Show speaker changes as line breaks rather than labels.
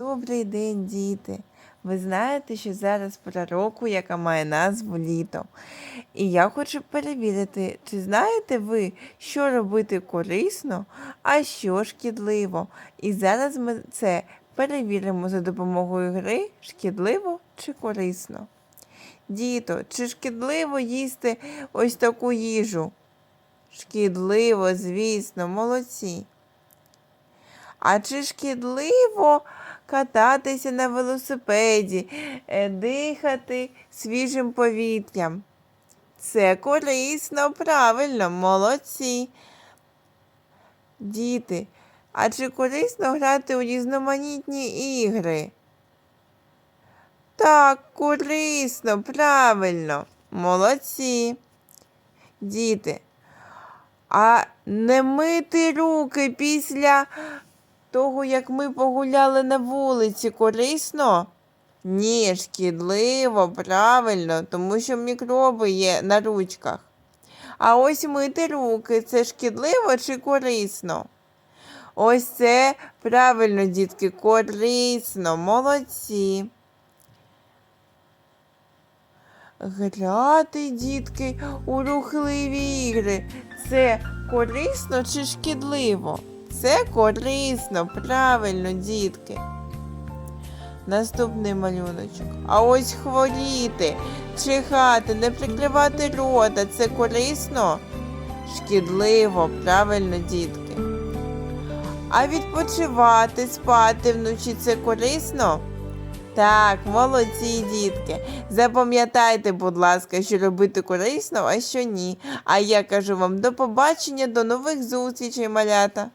Добрий день, діти! Ви знаєте, що зараз пора року, яка має назву літо. І я хочу перевірити, чи знаєте ви, що робити корисно, а що шкідливо. І зараз ми це перевіримо за допомогою гри шкідливо чи корисно. Діто, чи шкідливо їсти ось таку їжу? Шкідливо, звісно, молодці. А чи шкідливо кататися на велосипеді, е, дихати свіжим повітрям? Це корисно, правильно, молодці. Діти, а чи корисно грати у різноманітні ігри? Так, корисно, правильно, молодці. Діти, а не мити руки після того, як ми погуляли на вулиці, корисно? Ні, шкідливо, правильно, тому що мікроби є на ручках. А ось мити руки це шкідливо чи корисно? Ось це правильно, дітки, корисно, молодці. Грати, дітки, у рухливі ігри. Це корисно чи шкідливо? Це корисно, правильно, дітки. Наступний малюночок. А ось хворіти, чихати, не прикривати рота. Це корисно? Шкідливо, правильно, дітки. А відпочивати, спати вночі це корисно? Так, молодці дітки. Запам'ятайте, будь ласка, що робити корисно, а що ні. А я кажу вам до побачення, до нових зустрічей, малята.